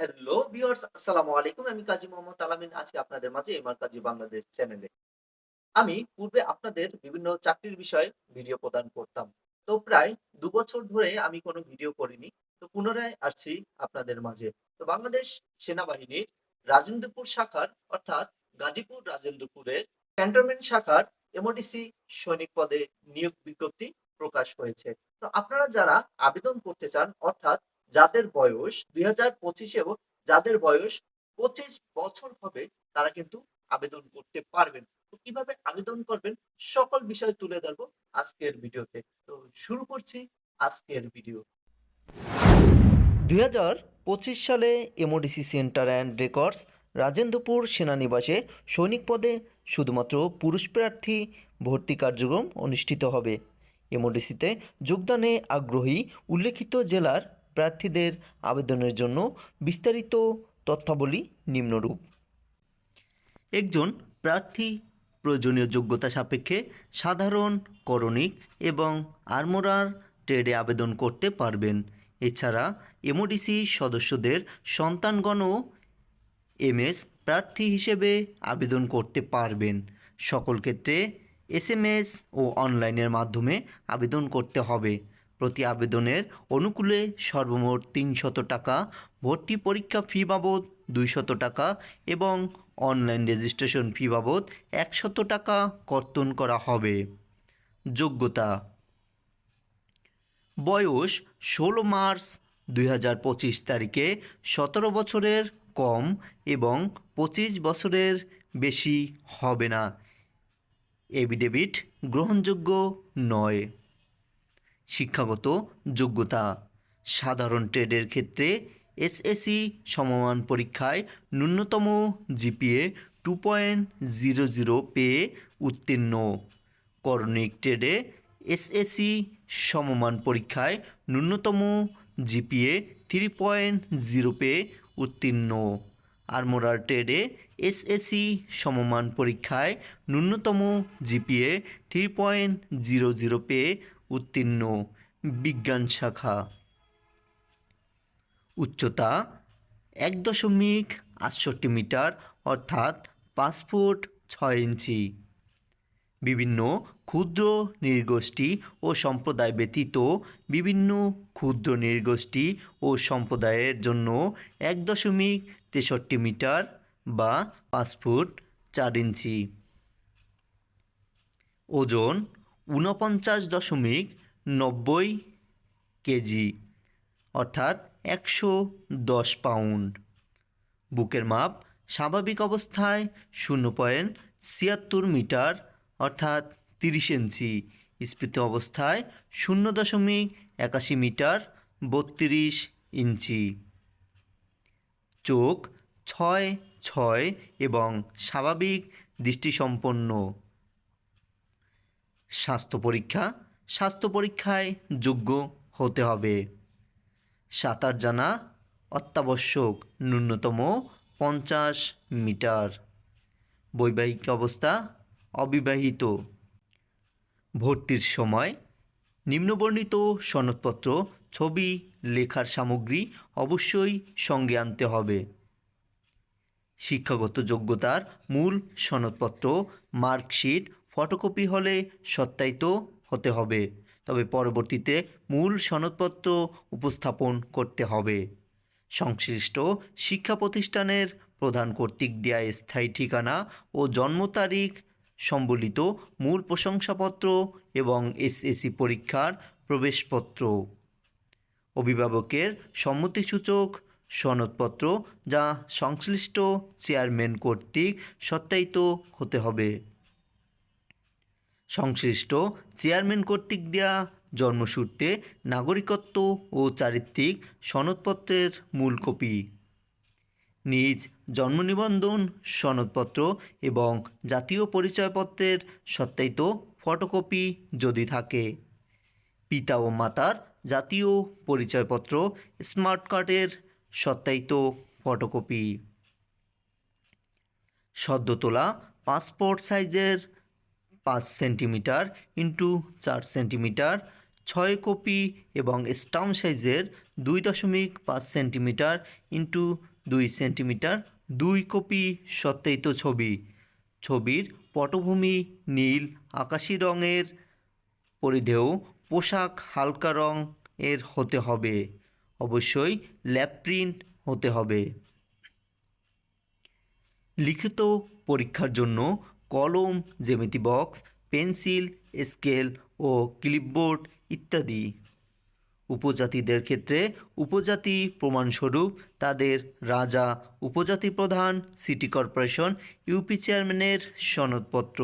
Hello viewers আসসালামু আলাইকুম। আমি কাজী মোহাম্মদ আলামিন আপনাদের মাঝে এমআর কাজী বাংলাদেশ চ্যানেলে আমি পূর্বে আপনাদের বিভিন্ন চাকরির বিষয়ে ভিডিও প্রদান করতাম। তো প্রায় দু বছর ধরে আমি কোনো ভিডিও করিনি। তো পুনরায় আসছি আপনাদের মাঝে। তো বাংলাদেশ সেনাবাহিনীর রাজেন্দ্রপুর শাখার, অর্থাৎ গাজীপুর রাজেন্দ্রপুরের ক্যান্টনমেন্ট শাখার এমওডিসি সৈনিক পদে নিয়োগ বিজ্ঞপ্তি প্রকাশ হয়েছে। তো আপনারা যারা আবেদন করতে চান, অর্থাৎ যাদের বয়স দুই হাজার পঁচিশে যাদের বয়স পঁচিশ বছর হবে, তারা কিন্তু আবেদন করতে পারবেন। তো কীভাবে আবেদন করবেন? সকল বিষয় তুলে ধরবো আজকের ভিডিওতে। তো শুরু করছি আজকের ভিডিও। দুই হাজার পঁচিশ সালে MODC centre and records Rajendrapur সেনানিবাসে সৈনিক পদে শুধুমাত্র পুরুষ প্রার্থী ভর্তি কার্যক্রম অনুষ্ঠিত হবে। এমওডিসিতে যোগদানে আগ্রহী উল্লেখিত জেলার প্রার্থীদের আবেদনের জন্য বিস্তারিত তথ্যাবলী নিম্নরূপ। একজন প্রার্থী প্রয়োজনীয় যোগ্যতা সাপেক্ষে সাধারণ, করণিক এবং আর্মোরার ট্রেডে আবেদন করতে পারবেন। এছাড়া এমওডিসি সদস্যদের সন্তানগণও এমএস প্রার্থী হিসেবে আবেদন করতে পারবেন। সকল ক্ষেত্রে এসএমএস ও অনলাইনের মাধ্যমে আবেদন করতে হবে। প্রতি আবেদনের অনুকূলে সর্বমোট তিনশত টাকা, ভর্তি পরীক্ষা ফি বাবদ দুইশত টাকা এবং অনলাইন রেজিস্ট্রেশন ফি বাবদ একশত টাকা কর্তন করা হবে। যোগ্যতা বয়স ষোলো মার্চ দুই হাজার পঁচিশ তারিখে সতেরো বছরের কম এবং পঁচিশ বছরের বেশি হবে না। এভিডেভিট গ্রহণযোগ্য নয়। শিক্ষাগত যোগ্যতা। সাধারণ ট্রেডের ক্ষেত্রে এসএসসি সমমান পরীক্ষায় ন্যূনতম GPA two point zero zero পেয়ে উত্তীর্ণ। করণিক ট্রেডে এসএসসি সমমান পরীক্ষায় ন্যূনতম জিপিএ থ্রি পয়েন্ট জিরো পেয়ে উত্তীর্ণ। আর্মোরার ট্রেডে এসএসসি সমমান পরীক্ষায় ন্যূনতম GPA three point zero zero পেয়ে উত্তীর্ণ বিজ্ঞান শাখা। উচ্চতা এক দশমিক আটষট্টি মিটার, অর্থাৎ পাঁচ ফুট ছয় ইঞ্চি। বিভিন্ন ক্ষুদ্র নৃগোষ্ঠী ও সম্প্রদায় ব্যতীত বিভিন্ন ক্ষুদ্র নৃগোষ্ঠী ও সম্প্রদায়ের জন্য এক দশমিক তেষট্টি মিটার বা পাঁচ ফুট চার ইঞ্চি। ওজন ঊনপঞ্চাশ দশমিক নব্বই কেজি, অর্থাৎ একশো দশ পাউন্ড। বুকের মাপ স্বাভাবিক অবস্থায় শূন্য পয়েন্ট ছিয়াত্তর মিটার, অর্থাৎ তিরিশ ইঞ্চি। স্ফীত অবস্থায় শূন্য দশমিক একাশি মিটার, বত্রিশ ইঞ্চি। চোখ ছয় ছয় এবং স্বাভাবিক দৃষ্টিসম্পন্ন। স্বাস্থ্য পরীক্ষা, স্বাস্থ্য পরীক্ষায় যোগ্য হতে হবে। সাঁতার জানা অত্যাবশ্যক, ন্যূনতম পঞ্চাশ মিটার। বৈবাহিক অবস্থা অবিবাহিত। ভর্তির সময়, নিম্নবর্ণিত সনদপত্র, ছবি, লেখার সামগ্রী অবশ্যই সঙ্গে আনতে হবে। শিক্ষাগত যোগ্যতার মূল সনদপত্র, মার্কশিট ফটোকপি হলে সত্যায়িত হতে হবে। তবে পরবর্তীতে মূল সনদপত্র উপস্থাপন করতে হবে। সংশ্লিষ্ট শিক্ষা প্রতিষ্ঠানের প্রধান কর্তৃক দেয়া স্থায়ী ঠিকানা ও জন্ম তারিখ সম্বলিত মূল প্রশংসাপত্র এবং এসএসসি পরীক্ষার প্রবেশপত্র। অভিভাবকের সম্মতিসূচক সনদপত্র যা সংশ্লিষ্ট চেয়ারম্যান কর্তৃক সত্যায়িত হতে হবে। সংশ্লিষ্ট চেয়ারম্যান কর্তৃক দেয়া জন্মসূত্রে নাগরিকত্ব ও চারিত্রিক সনদপত্রের মূল কপি। নিজ জন্ম নিবন্ধন সনদপত্র এবং জাতীয় পরিচয়পত্রের সত্যায়িত ফটোকপি যদি থাকে, পিতা ও মাতার জাতীয় পরিচয়পত্র স্মার্ট কার্ডের সত্যায়িত ফটোকপি। সদ্য তোলা পাসপোর্ট সাইজের পাঁচ সেন্টিমিটার ইন্টু চার সেন্টিমিটার, ছয় কপি এবং স্টাম্প সাইজের দুই দশমিক পাঁচ সেন্টিমিটার ইন্টু দুই সেন্টিমিটার, দুই কপি সত্যায়িত ছবি। ছবির পটভূমি নীল, আকাশি রঙের পরিধেয়, পোশাক হালকা রং এর হতে হবে। অবশ্যই ল্যাব প্রিন্ট হতে হবে। লিখিত পরীক্ষার জন্য কলম, জ্যামিতি বক্স, পেন্সিল, স্কেল ও ক্লিপবোর্ড ইত্যাদি। উপজাতিদের ক্ষেত্রে উপজাতি প্রমাণস্বরূপ তাদের রাজা, উপজাতি প্রধান, সিটি কর্পোরেশন ইউপি চেয়ারম্যানের সনদপত্র।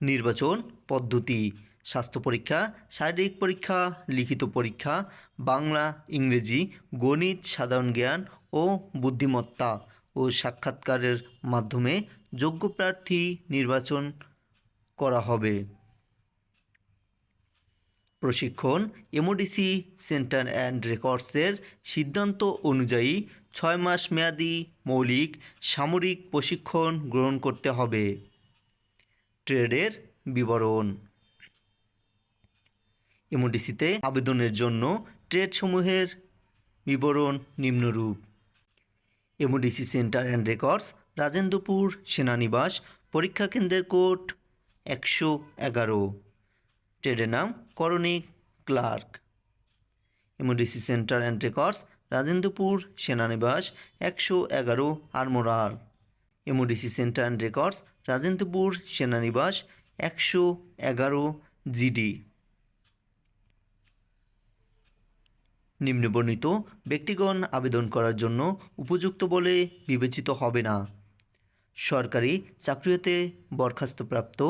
নির্বাচন পদ্ধতি, স্বাস্থ্য পরীক্ষা, শারীরিক পরীক্ষা, লিখিত পরীক্ষা, বাংলা, ইংরেজি, গণিত, সাধারণ জ্ঞান ও বুদ্ধিমত্তা। ও সাক্ষাৎকারের মাধ্যমে যোগ্য প্রার্থী নির্বাচন করা হবে। প্রশিক্ষণ এমওডিসি সেন্টার অ্যান্ড রেকর্ডসের সিদ্ধান্ত অনুযায়ী ছয় মাস মেয়াদি মৌলিক সামরিক প্রশিক্ষণ গ্রহণ করতে হবে। ট্রেডের বিবরণ। এমওডিসিতে আবেদনের জন্য ট্রেডসমূহের বিবরণ নিম্নরূপ। MODC centre and records Rajendrapur সেনানিবাস, পরীক্ষা কেন্দ্রের কোড একশো এগারো। ট্রেডের নাম করণিক clerk. MODC centre and records Rajendrapur সেনানিবাস, একশো এগারো armourer MODC centre and records Rajendrapur সেনানিবাস, একশো এগারো জিডি। নিম্নবর্ণিত ব্যক্তিগণ আবেদন করার জন্য উপযুক্ত বলে বিবেচিত হবে না। সরকারি চাকরিতে বরখাস্তপ্রাপ্ত,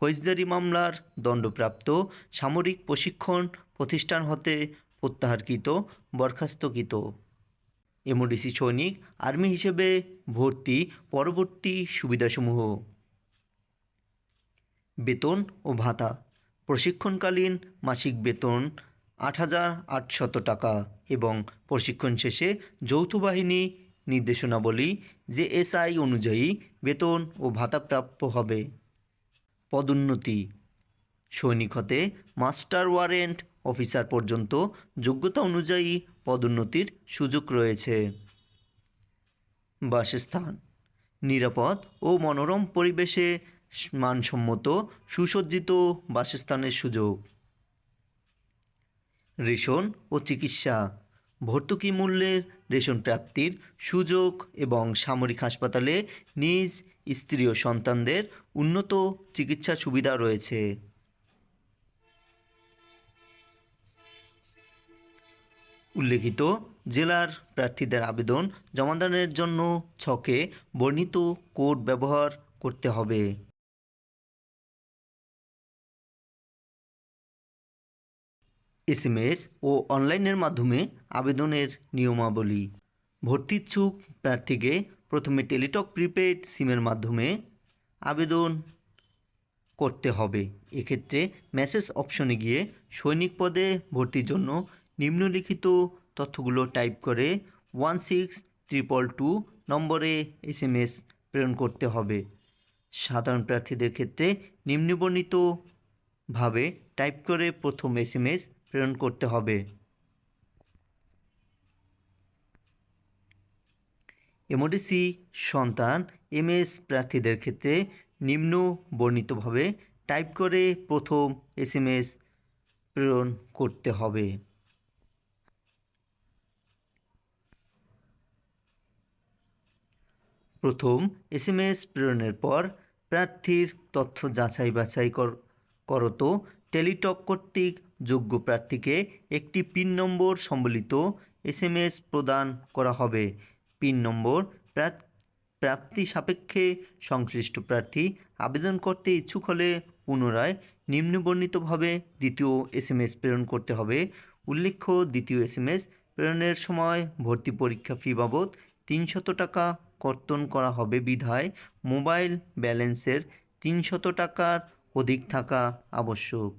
ফৌজদারি মামলার দণ্ডপ্রাপ্ত, সামরিক প্রশিক্ষণ প্রতিষ্ঠান হতে প্রত্যাহারকৃত, বরখাস্তকৃত। এমওডিসি সৈনিক, আর্মি হিসেবে ভর্তি পরবর্তী সুবিধাসমূহ। বেতন ও ভাতা। প্রশিক্ষণকালীন মাসিক বেতন আট হাজার আটশত টাকা এবং প্রশিক্ষণ শেষে যৌথ বাহিনী নির্দেশনাবলী জেএসআই অনুযায়ী বেতন ও ভাতা প্রাপ্য হবে। পদোন্নতি, সৈনিক হতে মাস্টার ওয়ারেন্ট অফিসার পর্যন্ত যোগ্যতা অনুযায়ী পদোন্নতির সুযোগ রয়েছে। বাসস্থান, নিরাপদ ও মনোরম পরিবেশে মানসম্মত সুসজ্জিত বাসস্থানের সুযোগ। রেশন ও চিকিৎসা। ভর্তুকি মূল্যের রেশন প্রাপ্তির সুযোগ এবং সামরিক হাসপাতালে নিজ স্ত্রী ও সন্তানদের উন্নত চিকিৎসা সুবিধা রয়েছে। উল্লেখিত, জেলার প্রার্থীদের আবেদন জমাদানের জন্য ছকে বর্ণিত কোড ব্যবহার করতে হবে। এসএমএস ও অনলাইনের মাধ্যমে আবেদনের নিয়মাবলী। ভর্তিচ্ছুক প্রার্থীকে প্রথমে টেলিটক প্রিপেড সিমের মাধ্যমে আবেদন করতে হবে। এক্ষেত্রে মেসেজ অপশনে গিয়ে সৈনিক পদে ভর্তির জন্য নিম্নলিখিত তথ্যগুলো টাইপ করে ওয়ান সিক্স ট্রিপল টু নম্বরে এসএমএস প্রেরণ করতে হবে। সাধারণ প্রার্থীদের ক্ষেত্রে নিম্নবর্ণিতভাবে টাইপ করে প্রথম এসএমএস প্রেরণ করতে হবে। এমওডিসি সন্তান এমএস প্রার্থীদের ক্ষেত্রে নিম্ন বর্ণিতভাবে টাইপ করে প্রথম এসএমএস প্রেরণ করতে হবে। প্রথম এসএমএস প্রেরণের পর প্রার্থীর তথ্য যাচাই বাছাই কর, করত টেলিটক কর্তৃক যোগ্য প্রার্থীকে একটি পিন নম্বর সম্বলিত এসএমএস প্রদান করা হবে। পিন নম্বর প্রাপ্তি সাপেক্ষে সংশ্লিষ্ট প্রার্থী আবেদন করতে ইচ্ছুক হলে পুনরায় নিম্নবর্ণিতভাবে দ্বিতীয় এসএমএস প্রেরণ করতে হবে। উল্লেখ্য, দ্বিতীয় এসএমএস প্রেরণের সময় ভর্তি পরীক্ষা ফি বাবদ তিনশত টাকা কর্তন করা হবে। বিধায় মোবাইল ব্যালেন্সের তিনশত টাকার অধিক থাকা আবশ্যক।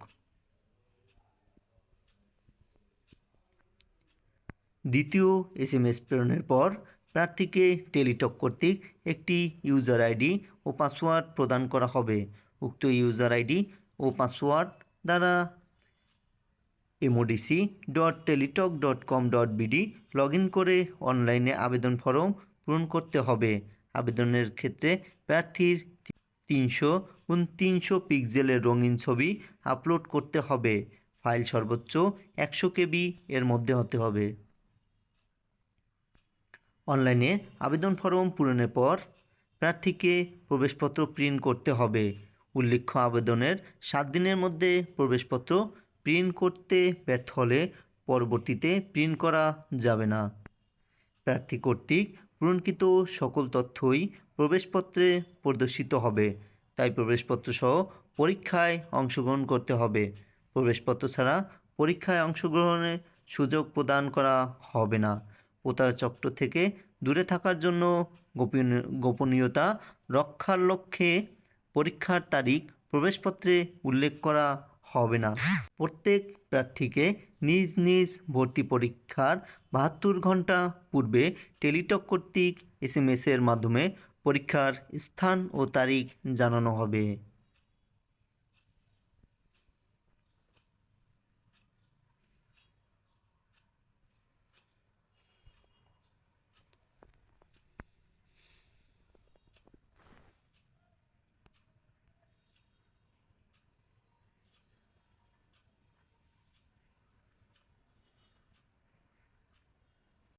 দ্বিতীয় এস এম এস প্রেরণের পর প্রার্থীকে টেলিটক কর্তৃক একটি ইউজার আইডি ও পাসওয়ার্ড প্রদান করা হবে। উক্ত ইউজার আইডি ও পাসওয়ার্ড দ্বারা MODC dot Teletalk dot com dot BD log in করে অনলাইনে আবেদন ফর্ম পূরণ করতে হবে। আবেদনের ক্ষেত্রে প্রার্থীর তিনশো তিনশো পিক্সেলের রঙিন ছবি আপলোড করতে হবে। ফাইল সর্বোচ্চ একশো কেবি এর মধ্যে হতে হবে। অনলাইনে আবেদন ফর্ম পূরণের পর প্রার্থীকে প্রবেশপত্র প্রিন্ট করতে হবে। উল্লেখ্য, আবেদনের সাত দিনের মধ্যে প্রবেশপত্র প্রিন্ট করতে ব্যর্থ হলে পরবর্তীতে প্রিন্ট করা যাবে না। প্রার্থী কর্তৃক পূরণকৃত সকল তথ্যই প্রবেশপত্রে প্রদর্শিত হবে। তাই প্রবেশপত্র সহ পরীক্ষায় অংশগ্রহণ করতে হবে। প্রবেশপত্র ছাড়া পরীক্ষায় অংশগ্রহণের সুযোগ প্রদান করা হবে না। প্রতার চক্র থেকে দূরে থাকার জন্য গোপনীয় গোপনীয়তা রক্ষার লক্ষ্যে পরীক্ষার তারিখ প্রবেশপত্রে উল্লেখ করা হবে না। প্রত্যেক প্রার্থীকে নিজ নিজ ভর্তি পরীক্ষার বাহাত্তর ঘণ্টা পূর্বে টেলিটক কর্তৃক এস এর মাধ্যমে পরীক্ষার স্থান ও তারিখ জানানো হবে।